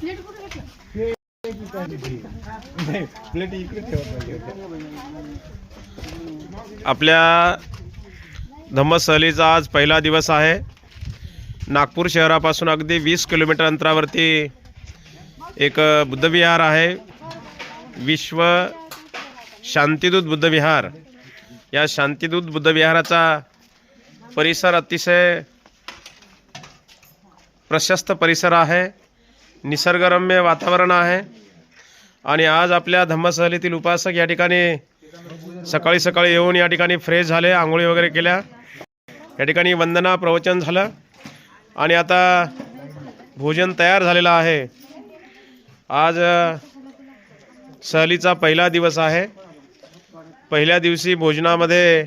Plate इकडे ठेवत आपल्या धम्मसहलीचा आज पहिला दिवस आहे. नागपूर शहरापासून अगदी वीस किलोमीटर अंतरावरती एक बुद्धविहार आहे. विश्व शांतिदूत बुद्धविहार. या शांतिदूत बुद्धविहाराचा परिसर अतिशय प्रशस्त परिसर आहे. निसर्गरम्य वातावरण आहे. आणि आज आपल्या धम्मसहलीतील उपासक या ठिकाणी सकाळी सकाळी येऊन या ठिकाणी फ्रेश झाले आंघोळी वगैरे केल्या. या ठिकाणी वंदना प्रवचन झालं. आणि आता भोजन तयार झालेलं आहे. आज सहलीचा पहिला दिवस आहे. पहिल्या दिवशी भोजनामध्ये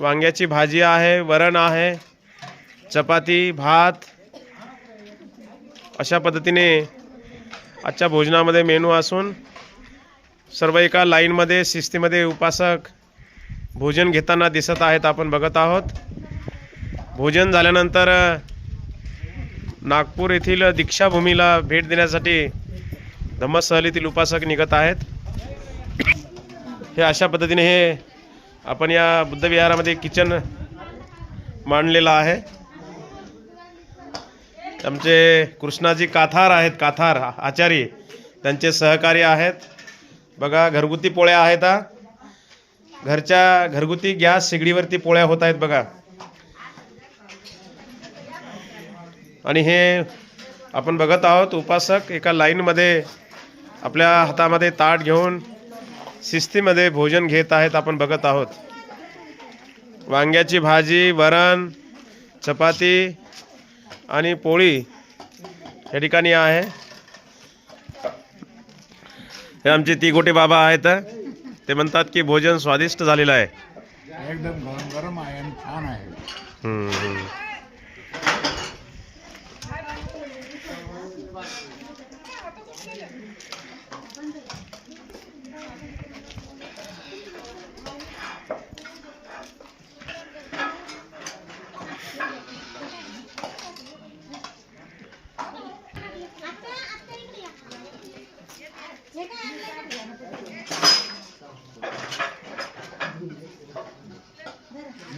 वांग्याची भाजी आहे वरण आहे चपाती भात अशा पद्धतीने आजच्या भोजनामध्ये मेनू असून सर्व एका लाईनमध्ये शिस्तीमध्ये उपासक भोजन घेताना दिसत आहेत आपण बघत आहोत. भोजन झाल्यानंतर नागपूर येथील दीक्षाभूमीला भेट देण्यासाठी धम्मसहलीतील उपासक निघत आहेत. हे अशा पद्धतीने हे आपण या बुद्धविहारामध्ये किचन मांडलेलं आहे. आमचे कृष्णाजी काथार आहेत काथार आचारी. त्यांचे सहकारी आहेत. बघा घरगुती पोळ्या आहेत हा. घरच्या घरगुती गॅस शेगडीवरती पोळ्या होत आहेत बघा. आणि हे आपण बघत आहोत उपासक एका लाईनमध्ये आपल्या हातामध्ये ताट घेऊन शिस्तीमध्ये भोजन घेत आहेत आपण बघत आहोत. वांग्याची भाजी वरण चपाती आणि पोळी या ठिकाणी आहे. हे आमचे तिगोटे बाबा आहेत. ते म्हणतात की भोजन स्वादिष्ट झालेलं आहे. एकदम गरम गरम आहे आणि छान आहे. अशा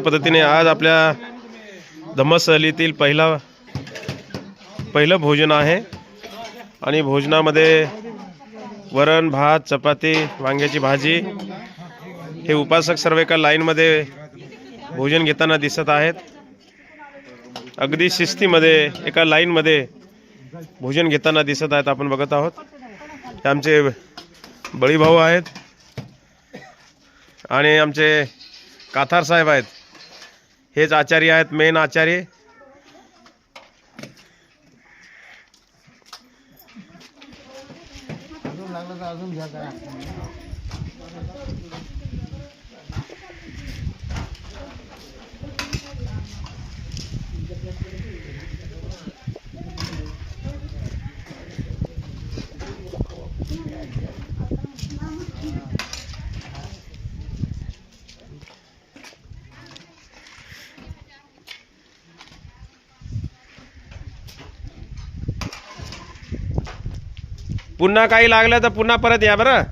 पद्धतीने आज आपल्या धम्मसहलीतील पहिला पहिलं भोजन आहे. आणि भोजनामध्ये वरण भात चपाती वांग्याची भाजी हे उपासक सर्व एका लाईनमध्ये भोजन घेताना दिसत आहेत. अगदी शिस्तीमध्ये एका लाईनमध्ये भोजन घेताना दिसत आहेत आपण बघत आहोत. हे आमचे बळीभाऊ आहेत. आणि आमचे काथार साहेब आहेत. हेच आचार्य आहेत मेन आचार्य. पुन्हा काही लागलं तर पुन्हा परत या बरं.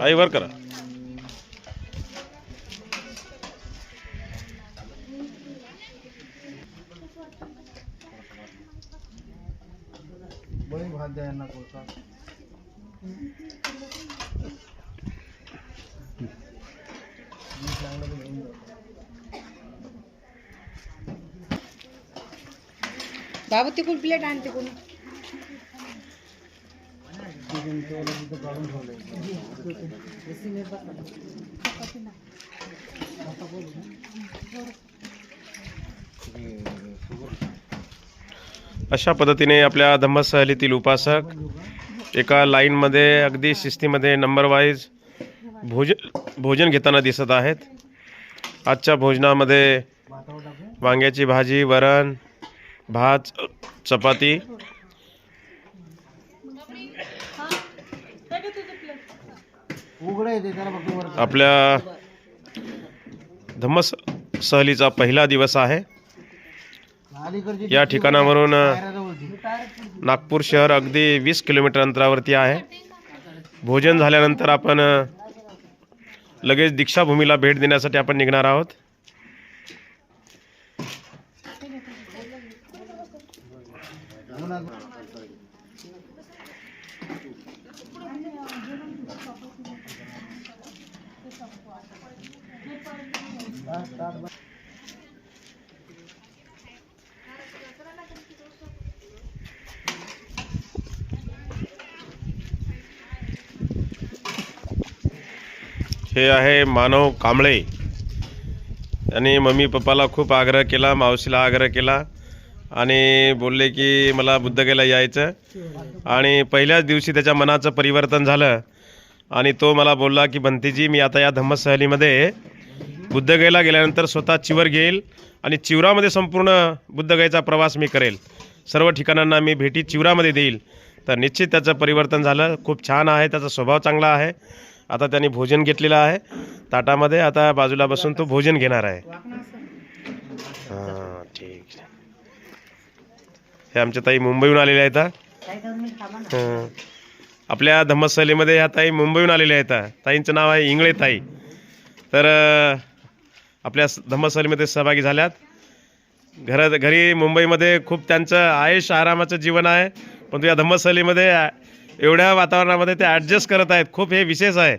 आई वर करा. बाबू तिकडून प्लेट आण तिकडून अशा पद्धतीने आपल्या धम्मसहलीतील उपासक एका लाईनमध्ये अगदी शिस्तीमध्ये नंबर वाईज भोजन भोजन घेताना दिसत आहेत. आजच्या भोजनामध्ये वांग्याची भाजी वरण भात चपाती आपल्या धम्मस सहलीचा पहिला दिवस आहे. या ठिकाणावरून. नागपूर शहर अगदी वीस किलोमीटर अंतरावरती आहे. भोजन झाल्यानंतर आपण लगेच दीक्षाभूमीला भेट देण्यासाठी आपण निघणार आहोत. हे आहे मानव कांबळे. आणि मम्मी पप्पाला खूप आग्रह केला मावशीला आग्रह केला आणि बोलले की मला बुद्धगयला यायचं. आणि पहिल्याच दिवशी त्याच्या मनाचं परिवर्तन झालं आणि तो मला बोलला की बंतीजी मी आता या धम्म सहलीमध्ये बुद्धगयला गेल्यानंतर स्वतः चिवर घेईल आणि चिवरामध्ये संपूर्ण बुद्धगयचा प्रवास मी करेल. सर्व ठिकाणांना मी भेटी चिवरामध्ये देईल. तर निश्चित त्याचं परिवर्तन झालं. खूप छान आहे त्याचा स्वभाव चांगला आहे. आता त्यांनी भोजन घेतलेलं आहे. ताटामध्ये आता बाजूला बसून तो भोजन घेणार आहे. हां ठीक हे आमच्या ताई मुंबईहून आलेल्या आहेत आपल्या धम्मस्थलीमध्ये ह्या ताई मुंबईहून आलेल्या आहेत ताईंचं नाव आहे इंगळे ताई. तर आपल्या धम्मसलीमध्ये सहभागी झाल्यात. घरात घरी मुंबईमध्ये खूप त्यांचं आयुष आरामाचं जीवन आहे. पण या धम्मसलीमध्ये एवढ्या वातावरणामध्ये ते ॲडजस्ट करत आहेत. खूप हे विशेष आहे.